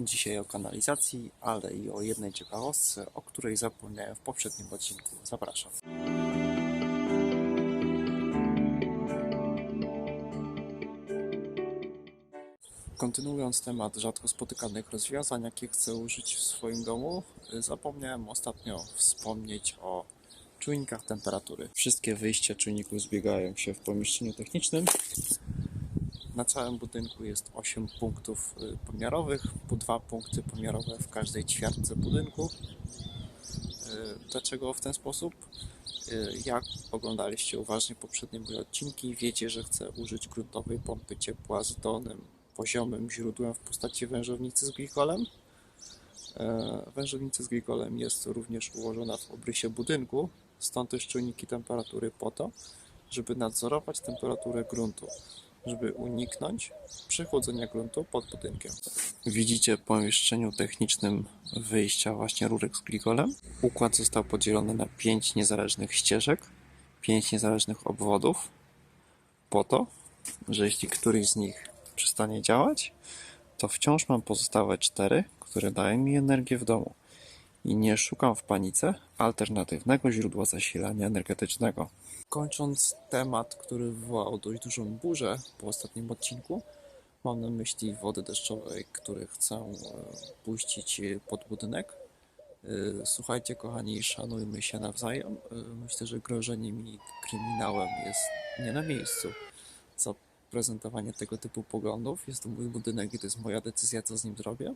Dzisiaj o kanalizacji, ale i o jednej ciekawostce, o której zapomniałem w poprzednim odcinku. Zapraszam. Kontynuując temat rzadko spotykanych rozwiązań, jakie chcę użyć w swoim domu, zapomniałem ostatnio wspomnieć o czujnikach temperatury. Wszystkie wyjścia czujników zbiegają się w pomieszczeniu technicznym. Na całym budynku jest 8 punktów y, pomiarowych, po dwa punkty pomiarowe w każdej ćwiartce budynku. Y, Dlaczego w ten sposób? Y, Jak oglądaliście uważnie poprzednie moje odcinki, wiecie, że chcę użyć gruntowej pompy ciepła z dolnym, poziomym źródłem w postaci wężownicy z glikolem. Wężownica z glikolem jest również ułożona w obrysie budynku, stąd też czujniki temperatury po to, żeby nadzorować temperaturę gruntu, żeby uniknąć przechłodzenia gruntu pod budynkiem. Widzicie w pomieszczeniu technicznym wyjścia właśnie rurek z glikolem. Układ został podzielony na pięć niezależnych ścieżek, pięć niezależnych obwodów, po to, że jeśli któryś z nich przestanie działać, to wciąż mam pozostałe cztery, które dają mi energię w domu. I nie szukam w panice alternatywnego źródła zasilania energetycznego. Kończąc temat, który wywołał dość dużą burzę po ostatnim odcinku, mam na myśli wody deszczowej, które chcę e, puścić pod budynek. E, Słuchajcie, kochani, szanujmy się nawzajem. E, Myślę, że grożenie mi kryminałem jest nie na miejscu za prezentowanie tego typu poglądów. Jest to mój budynek i to jest moja decyzja, co z nim zrobię.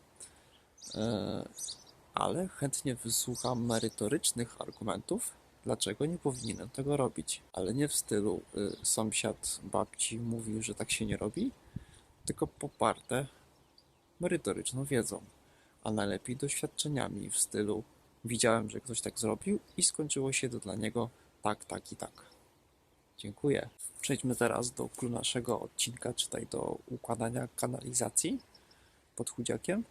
Ale chętnie wysłucham merytorycznych argumentów, dlaczego nie powinienem tego robić. Ale nie w stylu y, sąsiad babci mówił, że tak się nie robi, tylko poparte merytoryczną wiedzą, a najlepiej doświadczeniami w stylu widziałem, że ktoś tak zrobił i skończyło się to dla niego tak, tak i tak. Dziękuję. Przejdźmy teraz do clou naszego odcinka, czytaj do układania kanalizacji pod chudziakiem.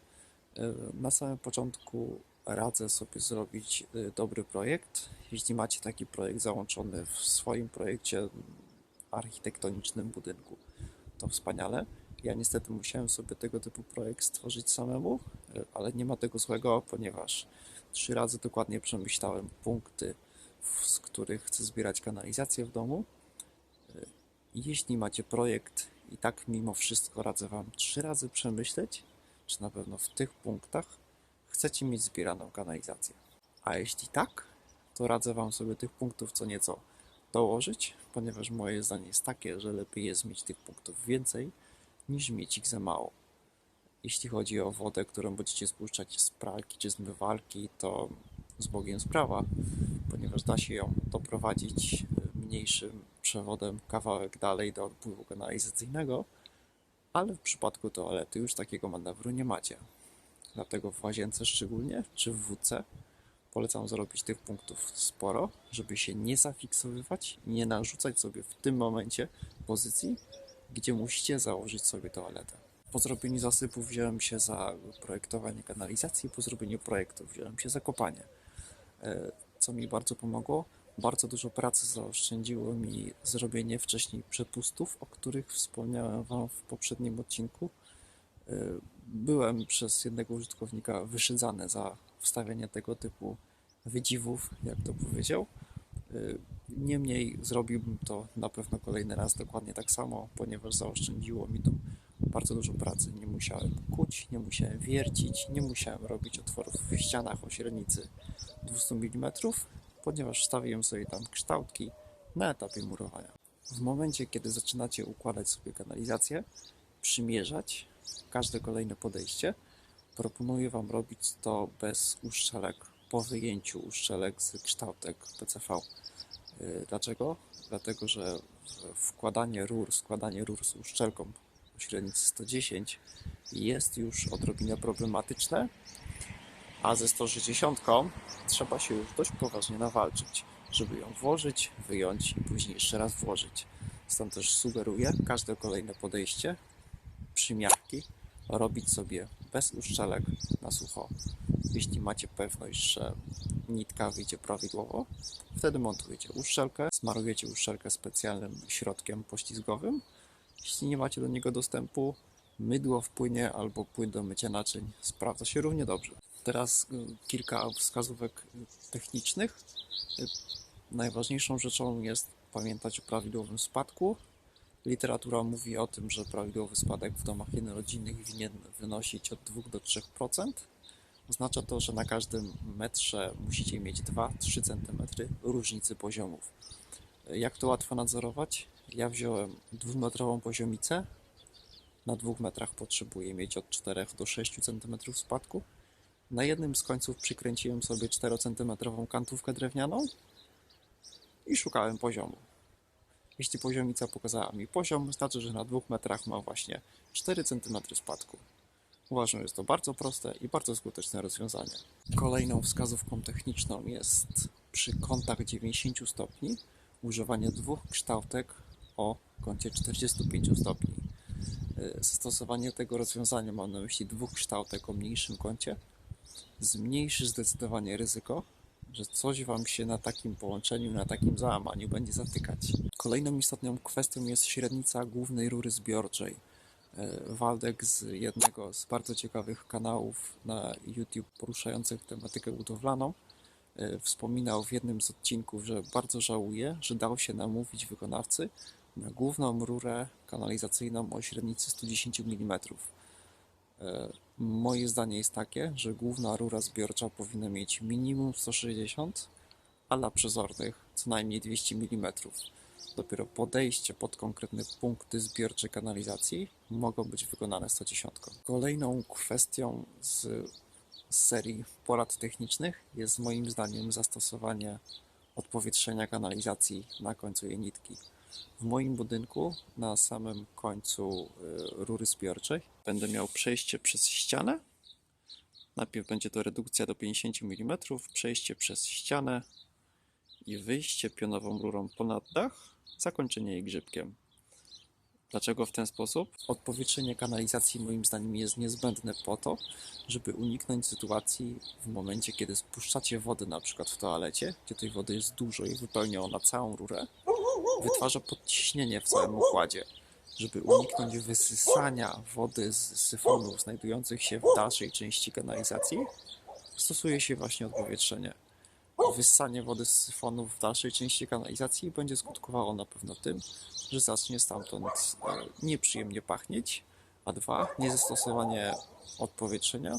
Y, Na samym początku radzę sobie zrobić y, dobry projekt. Jeśli macie taki projekt załączony w swoim projekcie architektonicznym budynku, to wspaniale. Ja niestety musiałem sobie tego typu projekt stworzyć samemu, y, ale nie ma tego złego, ponieważ trzy razy dokładnie przemyślałem punkty, z których chcę zbierać kanalizację w domu. Jeśli macie projekt i tak mimo wszystko radzę Wam trzy razy przemyśleć, czy na pewno w tych punktach chcecie mieć zbieraną kanalizację. A jeśli tak, to radzę Wam sobie tych punktów co nieco dołożyć, ponieważ moje zdanie jest takie, że lepiej jest mieć tych punktów więcej, niż mieć ich za mało. Jeśli chodzi o wodę, którą będziecie spuszczać z pralki czy zmywalki, to z Bogiem sprawa, ponieważ da się ją doprowadzić mniejszym przewodem kawałek dalej do odpływu kanalizacyjnego, ale w przypadku toalety już takiego manewru nie macie. Dlatego w łazience szczególnie, czy w WC, polecam zrobić tych punktów sporo, żeby się nie zafiksowywać nie narzucać sobie w tym momencie pozycji, gdzie musicie założyć sobie toaletę. Po zrobieniu zasypów wziąłem się za projektowanie kanalizacji, po zrobieniu projektu wziąłem się za kopanie. E, Co mi bardzo pomogło? Bardzo dużo pracy zaoszczędziło mi zrobienie wcześniej przepustów, o których wspomniałem Wam w poprzednim odcinku. E, Byłem przez jednego użytkownika wyszydzany za wstawianie tego typu wydziwów, jak to powiedział. E, Niemniej zrobiłbym to na pewno kolejny raz dokładnie tak samo, ponieważ zaoszczędziło mi to bardzo dużo pracy. Nie musiałem kuć, nie musiałem wiercić, nie musiałem robić otworów w ścianach o średnicy 200 mm, ponieważ wstawiłem sobie tam kształtki na etapie murowania. W momencie, kiedy zaczynacie układać sobie kanalizację, przymierzać każde kolejne podejście, proponuję Wam robić to bez uszczelek, po wyjęciu uszczelek z kształtek PCV. Yy, Dlaczego? Dlatego, że wkładanie rur, składanie rur z uszczelką o średnicy 110 jest już odrobinę problematyczne, a ze 160 trzeba się już dość poważnie nawalczyć, żeby ją włożyć, wyjąć i później jeszcze raz włożyć. Stąd też sugeruję każde kolejne podejście, przymiarki robić sobie bez uszczelek na sucho. Jeśli macie pewność, że nitka wyjdzie prawidłowo, wtedy montujecie uszczelkę, smarujecie uszczelkę specjalnym środkiem poślizgowym. Jeśli nie macie do niego dostępu, mydło wpłynie albo płyn do mycia naczyń. Sprawdza się równie dobrze. Teraz y, kilka wskazówek technicznych. Y, Najważniejszą rzeczą jest pamiętać o prawidłowym spadku. Literatura mówi o tym, że prawidłowy spadek w domach jednorodzinnych winien wynosić od 2 do 3%. Oznacza to, że na każdym metrze musicie mieć 2-3 cm różnicy poziomów. Jak to łatwo nadzorować? Ja wziąłem dwumetrową poziomicę. Na dwóch metrach potrzebuję mieć od 4 do 6 cm spadku. Na jednym z końców przykręciłem sobie 4 cm kantówkę drewnianą i szukałem poziomu. Jeśli poziomica pokazała mi poziom, znaczy, że na dwóch metrach mam właśnie 4 cm spadku. Uważam, że jest to bardzo proste i bardzo skuteczne rozwiązanie. Kolejną wskazówką techniczną jest przy kątach 90 stopni używanie dwóch kształtek o kącie 45 stopni. Zastosowanie tego rozwiązania mam na myśli dwóch kształtek o mniejszym kącie zmniejszy zdecydowanie ryzyko, że coś Wam się na takim połączeniu, na takim załamaniu będzie zatykać. Kolejną istotną kwestią jest średnica głównej rury zbiorczej. E, Waldek z jednego z bardzo ciekawych kanałów na YouTube poruszających tematykę budowlaną e, wspominał w jednym z odcinków, że bardzo żałuje, że dał się namówić wykonawcy na główną rurę kanalizacyjną o średnicy 110 mm. Moje zdanie jest takie, że główna rura zbiorcza powinna mieć minimum 160, a dla przezornych co najmniej 200 mm. Dopiero podejście pod konkretne punkty zbiorcze kanalizacji mogą być wykonane 110. Kolejną kwestią z serii porad technicznych jest moim zdaniem zastosowanie odpowietrzenia kanalizacji na końcu jej nitki. W moim budynku na samym końcu y, rury zbiorczej będę miał przejście przez ścianę. Najpierw będzie to redukcja do 50 mm, przejście przez ścianę i wyjście pionową rurą ponad dach, zakończenie jej grzybkiem. Dlaczego w ten sposób? Odpowietrzenie kanalizacji moim zdaniem jest niezbędne po to, żeby uniknąć sytuacji w momencie, kiedy spuszczacie wodę na przykład w toalecie, gdzie tej wody jest dużo i wypełnia ona całą rurę, wytwarza podciśnienie w całym układzie. Żeby uniknąć wysysania wody z syfonów znajdujących się w dalszej części kanalizacji, stosuje się właśnie odpowietrzenie. Wyssanie wody z syfonów w dalszej części kanalizacji będzie skutkowało na pewno tym, że zacznie stamtąd e, nieprzyjemnie pachnieć, a dwa, niezastosowanie odpowietrzenia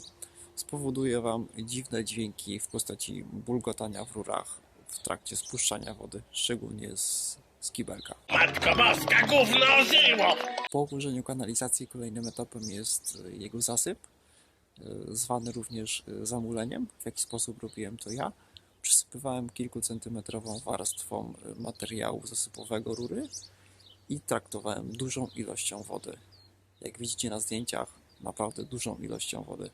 spowoduje Wam dziwne dźwięki w postaci bulgotania w rurach w trakcie spuszczania wody, szczególnie z, z kibelka. Matko Boska, gówno żyło! Po ułożeniu kanalizacji kolejnym etapem jest jego zasyp, e, zwany również e, zamuleniem. W jaki sposób robiłem to ja? Przysypywałem kilkucentymetrową warstwą e, materiału zasypowego rury i traktowałem dużą ilością wody. Jak widzicie na zdjęciach, naprawdę dużą ilością wody.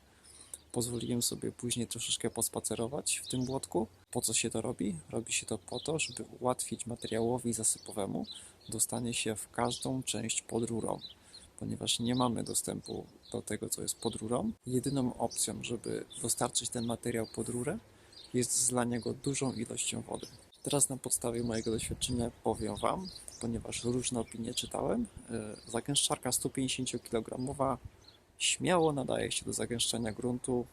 Pozwoliłem sobie później troszeczkę pospacerować w tym błotku. Po co się to robi? Robi się to po to, żeby ułatwić materiałowi zasypowemu dostanie się w każdą część pod rurą. Ponieważ nie mamy dostępu do tego, co jest pod rurą, jedyną opcją, żeby dostarczyć ten materiał pod rurę, jest zlanie go dużą ilością wody. Teraz na podstawie mojego doświadczenia powiem Wam, ponieważ różne opinie czytałem, yy, zagęszczarka 150 kg śmiało nadaje się do zagęszczania gruntu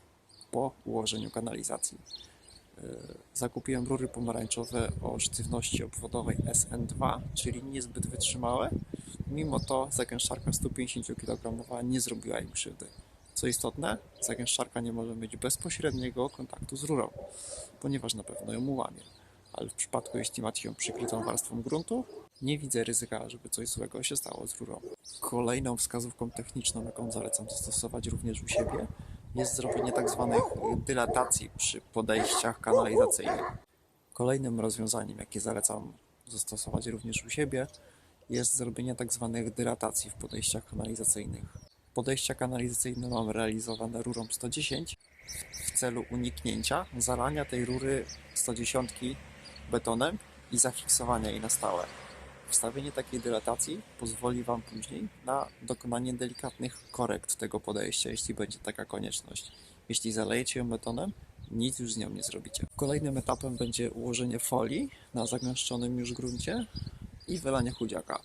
po ułożeniu kanalizacji. Yy, Zakupiłem rury pomarańczowe o sztywności obwodowej SN2, czyli niezbyt wytrzymałe. Mimo to zagęszczarka 150 kg nie zrobiła im krzywdy. Co istotne, zagęszczarka nie może mieć bezpośredniego kontaktu z rurą, ponieważ na pewno ją ułamie. Ale w przypadku, jeśli macie ją przykrytą warstwą gruntu, nie widzę ryzyka, żeby coś złego się stało z rurą. Kolejną wskazówką techniczną, jaką zalecam zastosować również u siebie, jest zrobienie tak zwanych dylatacji przy podejściach kanalizacyjnych. Kolejnym rozwiązaniem, jakie zalecam zastosować również u siebie, jest zrobienie tak zwanych dylatacji w podejściach kanalizacyjnych. Podejścia kanalizacyjne mam realizowane rurą 110 w celu uniknięcia zalania tej rury 110 betonem i zafiksowania jej na stałe. Wstawienie takiej dylatacji pozwoli Wam później na dokonanie delikatnych korekt tego podejścia, jeśli będzie taka konieczność. Jeśli zalejecie ją betonem, nic już z nią nie zrobicie. Kolejnym etapem będzie ułożenie folii na zagęszczonym już gruncie i wylanie chudziaka.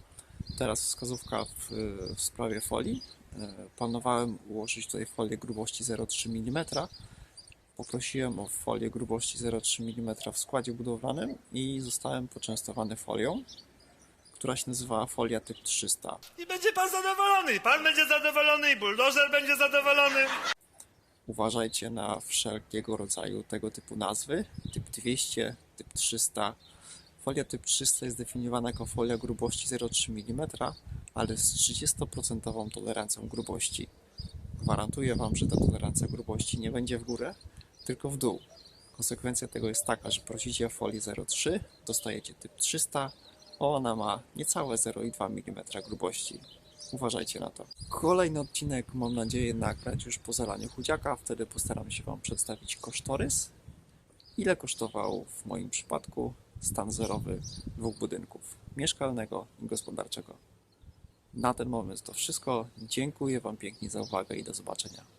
Teraz wskazówka w, w sprawie folii. Planowałem ułożyć tutaj folię grubości 0,3 mm. Poprosiłem o folię grubości 0,3 mm w składzie budowlanym i zostałem poczęstowany folią, która się nazywała folia typ 300. I będzie pan zadowolony, pan będzie zadowolony i buldożer będzie zadowolony. Uważajcie na wszelkiego rodzaju tego typu nazwy. Typ 200, typ 300. Folia typ 300 jest definiowana jako folia grubości 0,3 mm, ale z 30% tolerancją grubości. Gwarantuję Wam, że ta tolerancja grubości nie będzie w górę, tylko w dół. Konsekwencja tego jest taka, że prosicie o folię 0,3, dostajecie typ 300, a ona ma niecałe 0,2 mm grubości. Uważajcie na to. Kolejny odcinek mam nadzieję nagrać już po zalaniu chudziaka. Wtedy postaram się Wam przedstawić kosztorys. Ile kosztował w moim przypadku stan zerowy dwóch budynków mieszkalnego i gospodarczego. Na ten moment to wszystko. Dziękuję Wam pięknie za uwagę i do zobaczenia.